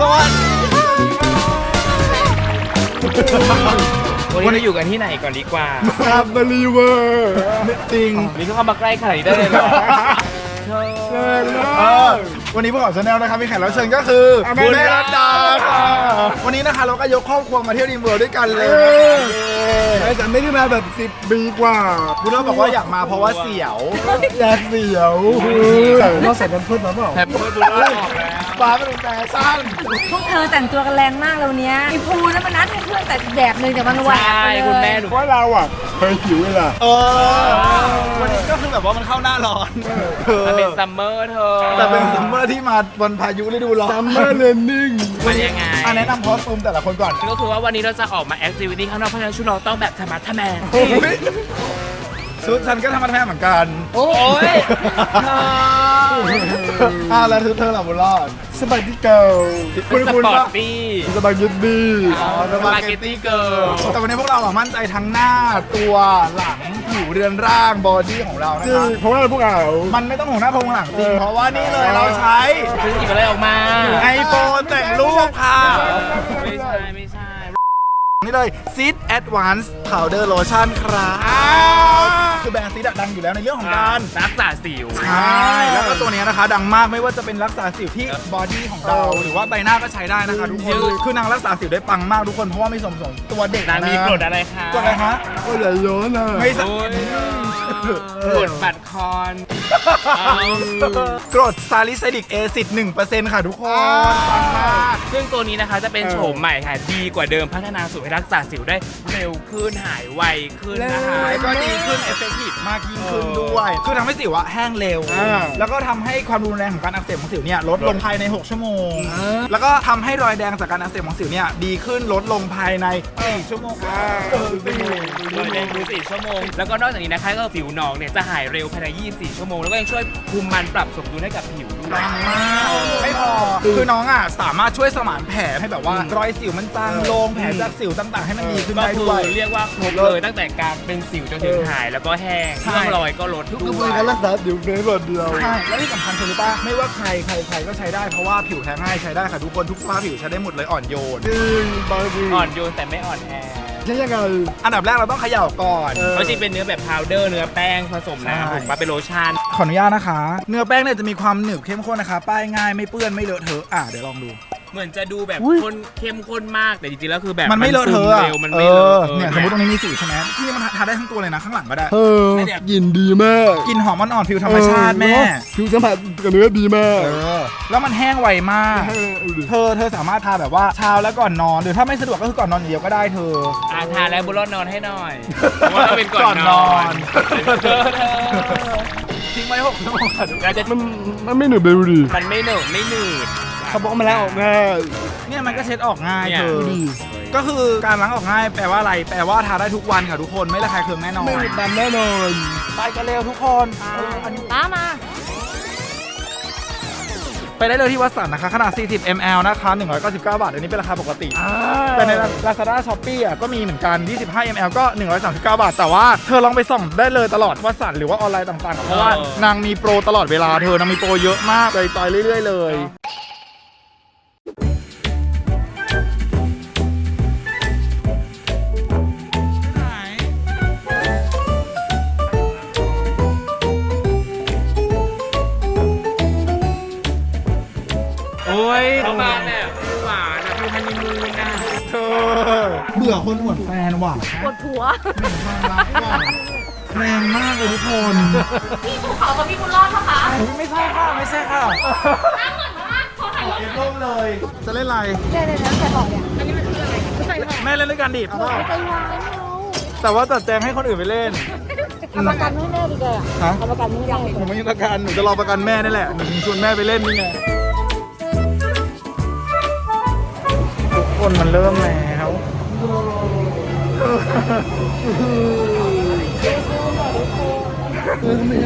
สวัสดีวันนี้เราอยู่กันที่ไหนก่อนดีกว่าครับบรีเวอร์จริงนี่ก็เข้ามาใกล้ขนาดนี้ได้เลยเหรอเธอเออวันนี้พวกเราชาแนลนะครับมีแขกรับเชิญก็คือบุญแม่รัตดารัตดาค่ะวันนี้นะคะเราก็ยกครอบครัวมาเที่ยวดีเวิร์ด้วยกันเลยไอ้แต่ไม่ได้มาแบบสิบปีกว่าบุญเราบอกว่าอยากมาเพราะว่าเสียวอยากเสียวเราใส่กันเพื่อนมาเปล่าแฮปปี้บุญรอดออกแล้ว ฟ้าเป็นแฟชั่นพวกเธอแต่งตัวกันแรงมากแล้วเนี้ยมีภูนะมันนัดให้เพื่อนแต่แดดหนึ่งแต่มันแหวกใช่ไปเลยคุณแม่หนูเพราะเราอะเคยหิวเวลาเออวันนี้ก็คือแบบว่ามันเข้าหน้าร้อนเออมันเป็นซัมเมอร์เธอแต่เป็นซัมเมอร์ที่มาบนพายุฤดูร้อนซัมเมอร์เลนนิ่งมันยังไงอะแนะนำคอสตูมแต่ละคนก่อนก็คือว่าวันนี้เราจะออกมาแอคทิวิตี้ข้างนอกเพราะฉะนั้นชุดเราต้องแบบธรรมะทะแมงอุ๊ย ชุดฉันก็ทำมาแท้เหมือนกันโอ้ยเธออ่าแล้วเธอเธอหลับบุญรอดสบายที่เก่าเป็นสปอร์ตตี้สบายยึดดีอ๋อสปาเกตตี้เกิร์ลแต่วันนี้พวกเราอะมั่นใจทั้งหน้าตัวหลังผิวเรือนร่างบอดี้ของเรานะจริคงรับเพราะว่าพวกเรา มันไม่ต้องห่วงหน้าพงหลังจริงเพราะว่านี่เลยเราใช้คุณหยิบอะไรออกมา ไอโฟนแต่งรูปค่ะไม่ใช่ไม่ใช่ นี่เลย Seed Advance Powder Lotion ครับคือแบรนด์ซีดดังอยู่แล้วในเรื่องของการ รักษาสิว ใช่ แล้วก็ตัวเนี้ยนะคะ ดังมากไม่ว่าจะเป็นรักษาสิวที่บอดี้ของเรา หรือว่าใบหน้าก็ใช้ได้นะคะทุกคน คือนางรักษาสิวได้ปังมากทุกคนเพราะว่าไม่สมสมตัวเด็กนางมีกรดอะไรคะกรดอะไรฮะก็อย่าย้อนนะไม่สโอ้ยกรดบัตรคอนกรดซาลิไซดิกเอซิด1%ค่ะทุกคนปังมากซึ่งตัวนี้นะคะจะเป็นโฉมใหม่ค่ะ ดีกว่าเดิมพัฒนาสูตรให้รักษาสิวได้เร็วขึ้นหายไวขึ้นนะคะแล้วก็ดีขึ้นเอฟเฟกตีฟมากยิ่งขึ้นด้วย คือทำให้สิวอะแห้งเร็ว แล้วก็ทำให้ความรุนแรงของการอักเสบของสิวเนี่ยลดลงภายใน 6 ชั่วโมง แล้วก็ทำให้รอยแดงจากการอักเสบของสิวเนี่ยดีขึ้นลดลงภายใน4ชั่วโมงเออสี่รอยแดงคือ4ชั่วโมง แล้วก็นอกจากนี้นะคะก็สิวหนองเนี่ยจะหายเร็วภายใน 24 ชั่วโมง แล้วก็ยังช่วยคุมมันปรับสมดุลให้กับผิวด้วยปังมากไม่พอ คือน้องอะสามารถช่วยสมานแผลให้แบบว่า รอยสิวมันจางลงแผลจากสิวต่างๆ ให้มันดีขึ้นก็ได้คืด้วยอเรียกว่าครบเลยตั้งแต่การเป็นสิวจนถึงหายแล้วก็แห้งใช่ Dạ. เรื่องรอยก็ลดทุกด้กระบววนยการรักษาสิวในบทเดียวใช่แล้วที่สำคัญคือรู้ป่ะไม่ว่าใครใครใครก็ใช้ได้เพราะว่าผิวแท้ง่ายใช้ได้ค่ะทุกคนทุกสภาพผิวใช้ได้หมดเลยอ่อนโยน จริงบางทีอ่อนโยนแต่ไม่อ่อนแอ ใช่ยังไง อันดับแรกเราต้องเขย่าก่อน เออเพราะจริงเป็นเนื้อแบบพาวเดอร์เนื้อแป้งผสมใช่ น้ำผมมาเป็นโลชั่นขออนุญาตนะคะ เนื้อแป้งเนี่ยจะมีความหนึบเข้มข้นนะคะ ป้ายง่ายไม่เปื้อนไม่เลอะเทอะอะเดี๋ยวลองดู เหมือนจะดูแบบอุ๊ยข้นเข้มข้นมากแต่จริงๆแล้วคือแบบมันไม่เลอะเทอะซึอะเร็วมันเอไม่เลออะ เนี่ยสมมติตรงนี้มีสีใช่ไหมที่มันทาได้ทั้งตัวเลยนะข้างหลังก็ได้เออกลิ่นดีมากกลินหอมอ่อนๆผิวธรรมชาติแม่ เออเนอะผิวสัมผัสกับเนื้อดีมากเออ แล้วมันแห้งไวมาก เออเอาดิ เธอเธอสามารถทาแบบว่าเช้าแล้วก่อนนอน หรือถ้าไม่สะดวกก็คือก่อนนอนอย่างเดียวก็ได้เธอ อาทานแล้วบุญรอดนอนให้หน่อยเพราะว่าต้องเป็นก่อนนอนก่อนนอนเธอเธอทิ้งไว้หกชั่วโมงค่ะทุกคนเราจะมันมันไม่หนึบเลยดูดิมันไม่เหนอะไม่หนืด เขาบอกมาแล้วออกง่ายเนี่ยมันก็เช็ดออกง่ายเนี่ย เธอดูดิก็คือการล้างออกง่ายแปลว่าอะไร แปลว่าทาได้ทุกวันค่ะทุกคนไม่ระคายเคืองแน่นอนไม่มีดำแน่นอนไปกันเร็วทุกคนอันนี้ตามมาไปได้เลยที่วัดสันนะคะขนาด 40 ml นะคะ 199 บาท อันนี้เป็นราคาปกติ แต่ใน Lazada Shopee อะก็มีเหมือนกัน 25 ml ก็ 139 บาท แต่ว่าเธอลองไปส่องได้เลยตลอดวัดสันหรือว่าออนไลน์ต่างๆ เพราะว่านางมีโปรตลอดเวลาเธอนางมีโปรเยอะมากเลยต่อยเรื่อย ๆ เลย อ้ยประมาณแบบฟิวหวานนะฟิวฮันนีมูนนะเธอเบื่อคนอวดแฟนว่ะปวดหัวความรักว่ะแรงมากเลยทุกคนพี่ภูเขากับพี่บุญรอดปะคะไม่ใช่ค่ะไม่ใช่ค่ะน้ำเหมือนมากขอถ่ายรูปเอ็นร่มเลย จะเล่นอะไรเดี๋ยวเดี๋ยวใส่ห่อเนี่ยอันนี้มันคืออะไรใส่ห่อแม่เล่นด้วยกันดิเอาเปล่าไปวางเราแต่ว่าจัดแจงให้คนอื่นไปเล่นทำประกันให้แม่ดีกว่าฮะทำประกันให้แม่ผมไม่มีประกันหนูจะรอประกันแม่นี่แหละหนูชวนแม่ไปเล่นนี่ไง คนมันเริ่มแล้ว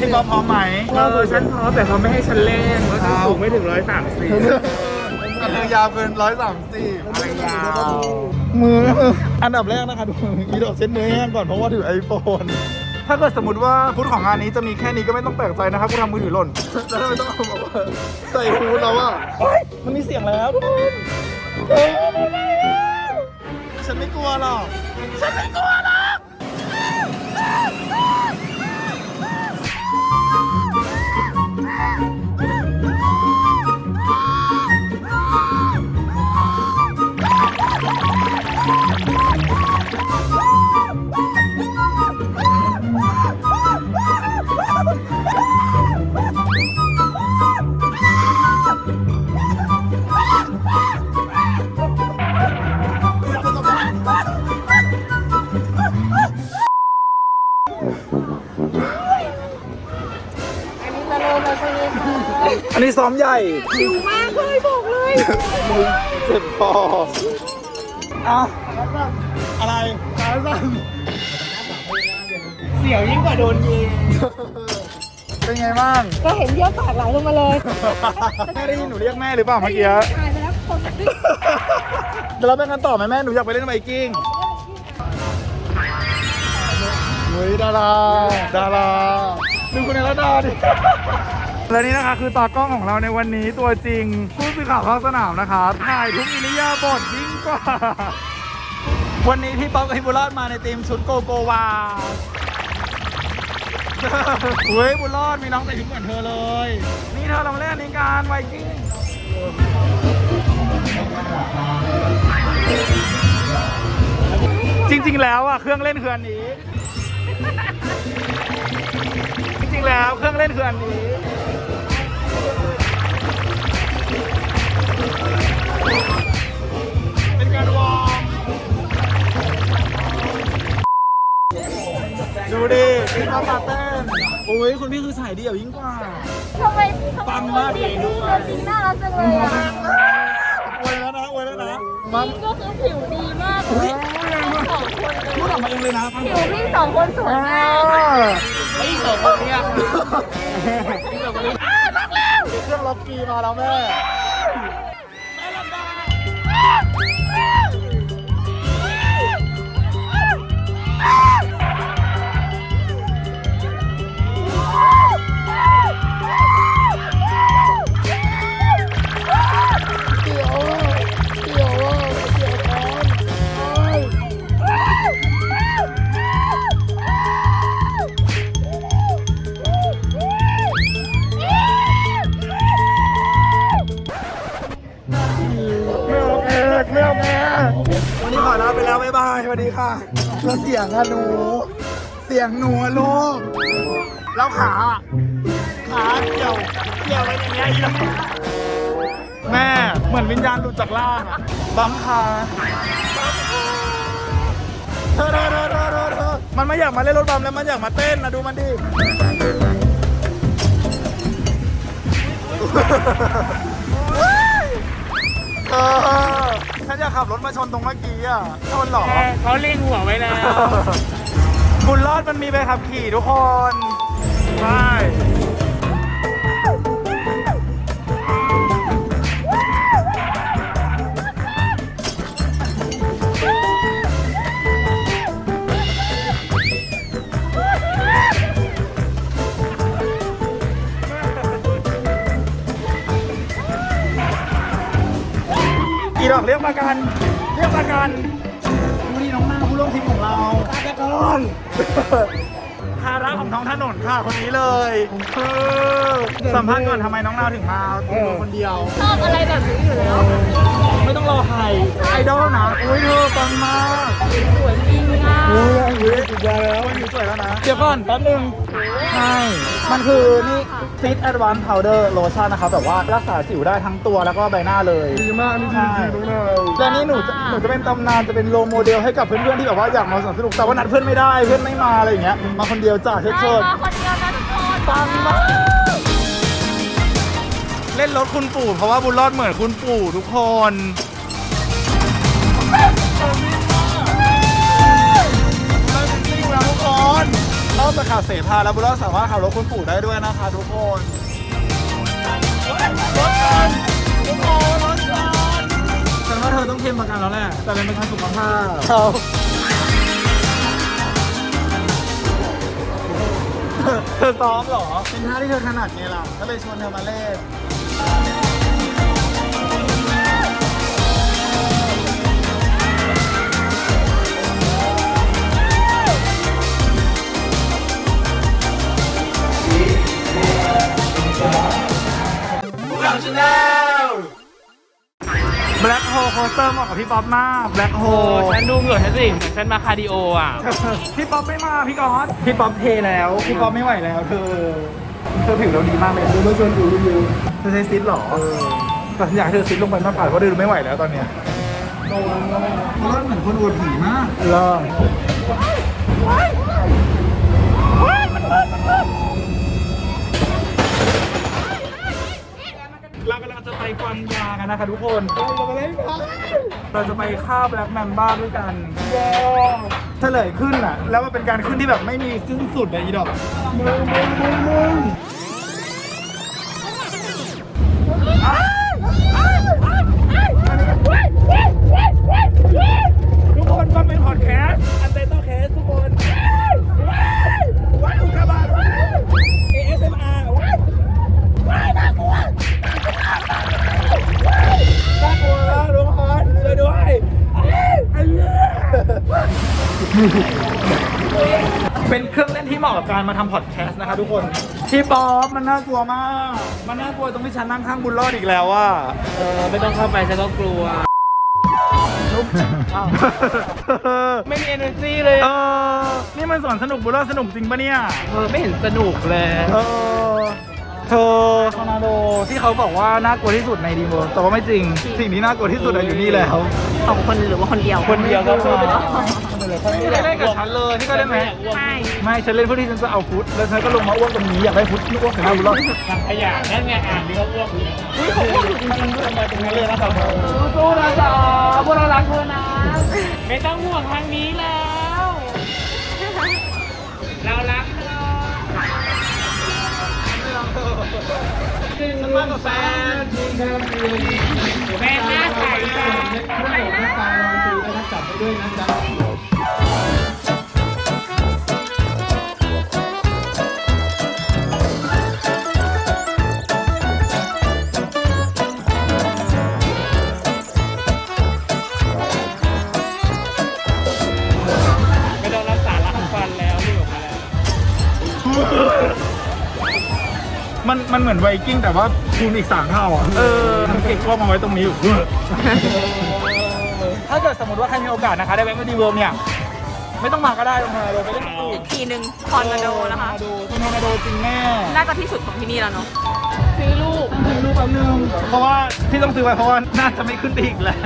พี่ป๊อปพร้อมไหมเออฉันพร้อมแต่เขาไม่ให้ฉันเล่นเพราะฉันสูงไม่ถึงร้อยสามสิบก็คือยาวเกินร้อยสามสี่อะไรยาวมืออันดับแรกนะคะดูอีดอกเช็ดมือให้แห้งก่อนเพราะว่าถือไอโฟนถ้ถ้าเกิดสมมติว่าฟุตของงานนี้จะมีแค่นี้ก็ไม่ต้องแปลกใจนะครับกูทำมือถือหล่นแล้วทำไมต้องเอาแบบว่าใส่ฮูดแล้วอะเฮ้ยมันมีเสียงแล้วทุกคนเฮ้ย ฉันไม่กลัวหรอก ฉันไม่กลัวหรอก นนี้ซ้อมใหญ่ชิวมากเลยบอกเลยมึงเจ็บคออะอะไรขาสั่นเสียวยิ่งกว่าโดนยิงเป็นไงบ้าง ก็เห็นเยี่ยวปากไหลลงมาเลย แม่ได้ยินหนูเรียกแม่หรือเปล่าเมื่อกี้ตายไปแล้วคนวิ่งเดี๋ยวเราไปกันต่อไหมแม่หนูอยากไปเล่นไบกิ้งเฮ้ยดารา ดารา ดูคุณเอลดาดิ และนี่นะคะคือตากล้องของเราในวันนี้ตัวจริงผู้สื่อข่าวภาคสนามนะคะถ่ายทุกอิริยาบถยิ่งกว่า วันนี้พี่ป๊อกกับพี่บุญรอดมาในทีมชุดโกโกวาเฮ้ยบุญรอดมีน้องแต่ชุดเหมือนเธอเลย นี่เธอลองเล่นอันการไวกิ้งจริงๆ แล้วอะเครื่องเล่นคืออันนี้ จริงๆ แล้วเครื่องเล่นคืออันนี้ ดูดิพี่มาปาเต้นโอ้ยคุณพี่คือสายเดี่ยวยิ่งกว่า ทำไมปังมากเลยตัวจริงน่ารักจังเลยอะอวยแล้วนะอวยแล้วนะมันก็คือผิวดีมากเลยสองคนพูดออกมาเองเลยนะผิวพี่สองคนสวยมากไอ้สองคนเนี้ยเครื่องล็อกกีมาแล้วแม่ไม่ แล้วเสียงอะหนู เสียงหนูอะลูก แล้วขาอะขาเกี่ยว เกี่ยวไว้อย่างเงี้ยอีกแม่ เหมือนวิญญาณหลุดจากล่างอะบัมขาเธอเธอเธอเธอเธอเธอมันไม่อยากมาเล่นรถบัมแล้วมันอยากมาเต้นนะดูมันดิ เออ ฉันอยากขับรถมาชนตรงเมื่อกี้อะ ชนเหรอ เขาเล็งหัวไว้แล้วบุญรอดมันมีใบขับขี่ทุกคน ใช่ อีดอกเรียกประกันเรียกประกันดูนี่น้องนางผู้ร่วมทีมของเราฆาตกรภาระของท้องถนนค่ะคนนี้เลยคือสัมภาษณ์ก่อนทำไมน้องนาวถึงมาตัวคนเดียว ชอบอะไรแบบนี้อยู่แล้ว ไม่ต้องรอใครไอดอลนะอุ้ยเธอปังมากสวยจริงอะอุ้ยอุ้ยสุดยอดแล้วอยู่สวยแล้วนะเดี๋ยวก่อนแป๊บนึงใช่มันคือนี่ ฟิตแอดวานซ์พาวเดอร์โลชั่นนะครับแบบว่ารักษาสิวได้ทั้งตัวแล้วก็ใบหน้าเลย ดีมากนี่จริงจริงน้องนาวและนี่หนูจะหนูจะเป็นตำนานจะเป็นโรลโมเดลให้กับเพื่อนๆที่แบบว่าอยากมาสนุกแต่ว่านัดเพื่อนไม่ได้เพื่อนไม่มาอะไรอย่างเงี้ยมาคนเดียวจ้าเชิดมาเชิดคนเดียวนะทุกคนปังมากเล่นรถคุณปู่เพราะว่าบุญรอดเหมือนคุณปู่ทุกคน อกจากขับเสพาแล้วบุญรอดสามารถขับรถคุณปู่ได้ด้วยนะคะทุกคนรถกันทุกคนรถกันฉันว่าเธอต้องเทมประกันแล้วแหละแต่เป็นประกันสุขภาพเธอซ้อมเหรอ เป็นท่าที่เธอถนัดไงล่ะก็เลยชวนเธอมาเล่น เตอร์เหมาะกับพี่ป๊อปมากแบล็คโฮโอ้ฉันดูเหงื่อฉันสิเหมือนฉันมาคาร์ดิโออะ พี่ป๊อปไม่มาพี่ก๊อตพี่ป๊อปเทแล้ว พี่ป๊อปไม่ไหวแล้ว เธอ เธอผิวเราดีมากเลยดูมาชวนดูอยู่เธอใช้ซิดหรอแต่ฉันอยากให้เธอซิดลงไปมากกว่าเพราะเธอไม่ไหวแล้วตอนเนี้ยเพราะว่าเหมือนคนอวดผีมากเหรอเรากำลังจะไปกวางยากันนะคะทุกคนเราไปเล่นกันเราจะไปฆ่าแบล็กแมนบ้าด้วยกันเฉลยขึ้นอะ แล้วมันเป็นการขึ้นที่แบบไม่มีสิ้นสุดเลยอีดอกมึงมึงมึงมึงทุกคนฟังเป็นพอดแคสต์อันเตอร์แคสทุกคน เป็นเครื่องเล่นที่เหมาะกับการมาทำพอดแคสต์นะคะทุกคนพี่ป๊อปมันน่ากลัวมาก มันน่ากลัวตรงที่ฉันนั่งข้างบุญรอดอีกแล้วว่าเออไม่ต้องเข้าไปฉันก็กลัวไม่มี energy เลยเออนี่มันสวนสนุกบุญรอดสนุกจริงปะเนี่ย เออไม่เห็นสนุกเลย เออเธอทอร์นาโด ที่เขาบอกว่าน่ากลัวที่สุดในดีเวิร์แต่ว่าไม่จริง สิ่งที่น่ากลัวที่สุดอะอยู่นี่แล้วสองคนหรือว่าคนเดียวคนเดียวก็พอนี่ก็เล่นกับฉันเลยนี่ก็เล่นไหมใช่ไม่ฉันเล่นเพื่อที่ฉันจะเอาฟุตแล้วฉันก็ลงมาอ้วกตรงนี้อยากได้ฟุตที่อ้วกใส่หน้าบุญรอดขยะนั่นไงอ่านนี่ก็อ้วกอยู่อุ้ยเขาอ้วกอยู่จริงๆด้วยมาตรงนั้นเลยนะครับสู้ๆนะจ๊ะพวกเรารักเธอนะไม่ต้องห่วงทางนี้แล้วเรารักเธอ ฉันมากับแฟนแม่หน้าใสจ้ะไม่ เหมือนไวกิ้งแต่ว่าคูณอีกสามเท่าอะเออมันเก็บกล้องมาไว้ตรงนี้อยู่ถ้าเกิดสมมติว่าใครมีโอกาสนะคะ ได้แวะมาดีเวิร์มเนี่ย ไม่ต้องมาก็ได้ลงมาเราไปเล่นกับอีกทีหนึ่งคอนมาโดนะคะทอร์นาโดทอร์นาโดจริงแน่น่าจะที่สุดของที่นี่แล้วเนาะซื้อลูกซื้อลูกแป๊บนึงเพราะว่าที่ต้องซื้อไปเพราะว่าน่าจะไม่ขึ้นไปอีกแล้ว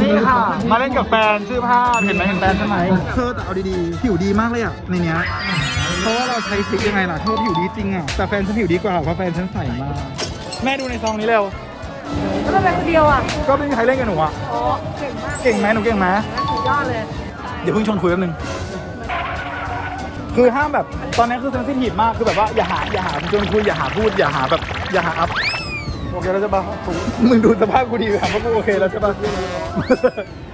นี่ค่ะ มาเล่นกับแฟนชื่อภาพเห็นไหมเห็นแฟนใช่ไหมเธอแต่เอาดีๆ ผิวดีมากเลยอะในเนี้ย เพราะว่าเราใช้ซิกยังไงล่ะเธอผิวดีจริงอะ แต่แฟนฉันผิวดีกว่าเพราะแฟนฉันใส่มาก แม่ดูในซองนี้เร็วแล้วมันเป็นคนเดียวอะก็ไม่มีใครเล่นกับหนูอะ โอ้เก่งมากเก่งไหมหนูเก่งไหมสุดยอดเลย เดี๋ยวเพิ่งชวนคุยแป๊บนึง คือห้ามแบบ ตอนนี้คือเซนซิทีฟมาก คือแบบว่าอย่าหาอย่าหาชวนคุยอย่าหาพูดอย่าหาแบบอย่าหาอัพโอเคแล้วใช่ปะมึงดูสภาพกูดีถามว่ากูโอเคแล้วใช่ปะ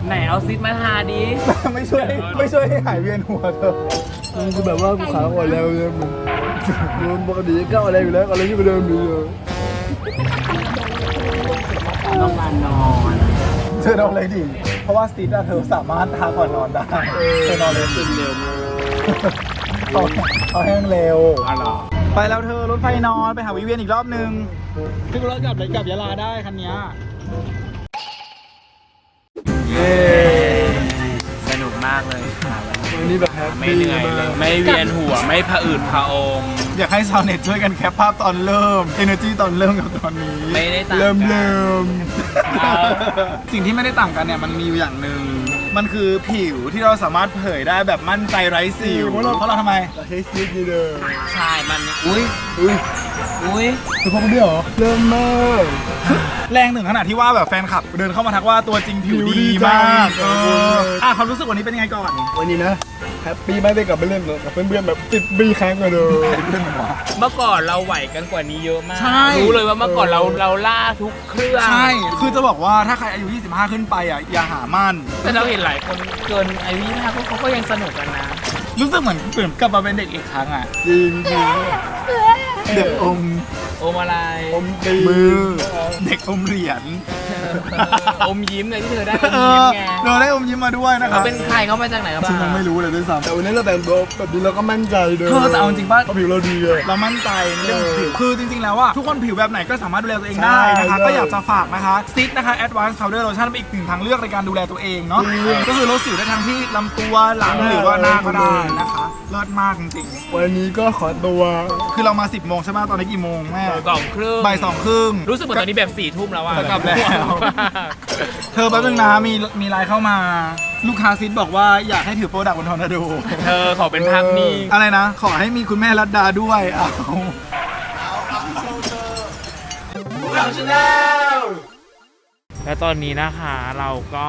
ไหนเอาซิดมาทาดิไม่ช่วยไม่ช่วยให้หายเวียนหัวเธอ มันคือแบบว่ากูขาอ่อนแล้วเนี่ยมึงมันปกติจะก็อะไรอยู่แล้วอะไรที่เดิมอยู่เลยต้องมานอนเธอนอนเลยดิ เพราะว่าสตีทอะเธอสามารถทาก่อนนอนได้เธอนอนเลยซึมเร็วมากเขาเขาแห้งเร็ว อ๋อเหรอไปแล้วเธอรถไฟนอนไปหาวิเวียนอีกรอบนึงขึ้นรถกลับเลยกลับยะลาได้คันเนี้ยเย้สนุกมากเลย ไม่ปี้เหนื่อยมาเลยกไม่เวียนหัวไม่ผะอืดผะอม อยากให้ชาวเน็ตช่วยกันแคปภาพตอนเริ่ม energy ตอนเริ่มกับตอนนี้ไม่ได้ต่างเริ่มกันเริ่มอ่าสิ่งที่ไม่ได้ต่างกันเนี่ยมันมีอยู่อย่างหนึ่งมันคือผิวที่เราสามารถเผยได้แบบมั่นใจไร้สิวเพราะเราทำไมเราใช้ซีดีเลยใช่มันอุ้ยอุ้ยอุ้ยคือพวกนี้เหรอเริ่มมากแรงถึงขนาดที่ว่าแบบแฟนคลับ เดินเข้ามาทักว่าตัวจริงผิวผิวดีดีจังมากเอขอบคุณอเลยอะความรู้สึกวันนี้เป็นยังไงก่อน วันนี้นะ แฮปปี้มากได้กลับไปเล่นกับเพื่อนๆแบบสิบปีครั้งกันเลยเรื่องมันวะเมื่อก่อนเราไหวกันกว่านี้เยอะมาก ใช่ รู้เลยว่าเมื่อก่อนเราเราล่าทุกเครื่องใช่ คือจะบอกว่าถ้าใครอายุ 25 ขึ้นไปอะอย่าหามั่น แต่เราเห็นหลายคนเกินอายุ25เขาเขาก็ยังสนุกกันนะ รู้สึกเหมือนเหมือนกลับมาเป็นเด็กอีกครั้งอะ จริงจริงเด็กอมโอมอะไรผมตีมือ เด็กอมเหรียญ อมยิ้มเลยที่เธอได้อมเอยิ้มอไงเราได้อมยิ้มมาด้วยนะคเขารับเป็นใครเขามาจากไหนครับฉันยังไม่รู้เลยด้วยซ้ำแต่วันนี้เราแต่งตัวแบบนี้เราก็มั่นใจเลยเธอแต่เอาจริงป่ะเพราะผิวเราดีเลย เรามั่นใจในเรื่องของผิวคือจริงๆแล้วอะทุกคนผิวแบบไหนก็สามารถดูแลตัวเองได้นะคะ ใช่ก็อยากจะฝากนะคะซิดนะคะ Advanced Powder Lotion เป็นอีกหนึ่งทางเลือกในการดูแลตัวเองเนาะจริง ก็คือลดสิวได้ทั้งที่ลำตัวหลังหรือว่าหน้าก็ได้นะคะเลิศมากจริงวันนี้ก็ขอตัวๆคือเรามา 10โมงใช่ไหมตอนนี้กี่โมงแม่สองครึ่งบ่ายสองครึ่ง รู้สึกเหมือนตอนนี้แบบสี่ทุ่มแล้วอะจะกลับแล้วเธอแป๊บนึงนะมีมีไลน์เข้ามา ลูกค้าซิดบอกว่าอยากให้ถือโปรดักต์บนทอร์นาโดเธอขอเป็นภาพนิ่งอะไรนะ ขอให้มีคุณแม่รัตดาด้วยเอาและตอนนี้นะคะเราก็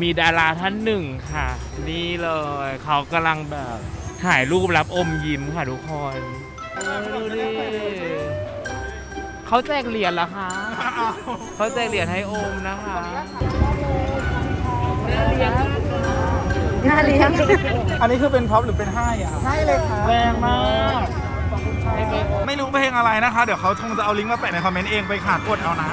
มีดาราท่านหนึ่งค่ะ นี่เลยเขากำลังแบบถ่ายรูปรับอมยิ้มค่ะทุกคนเออดูดิ เขาแจกเหรียญเหรอคะเขาแจกเหรียญให้อมนะคะน่าเลี้ยงอันนี้คือเป็นพ็อปหรือเป็นให้อะใช่เลยค่ะแรงมากไม่รู้เพลงอะไรนะคะ เดี๋ยวเขาคงจะเอาลิงก์มาแปะในคอมเมนต์เองไปขาดกดเอานะ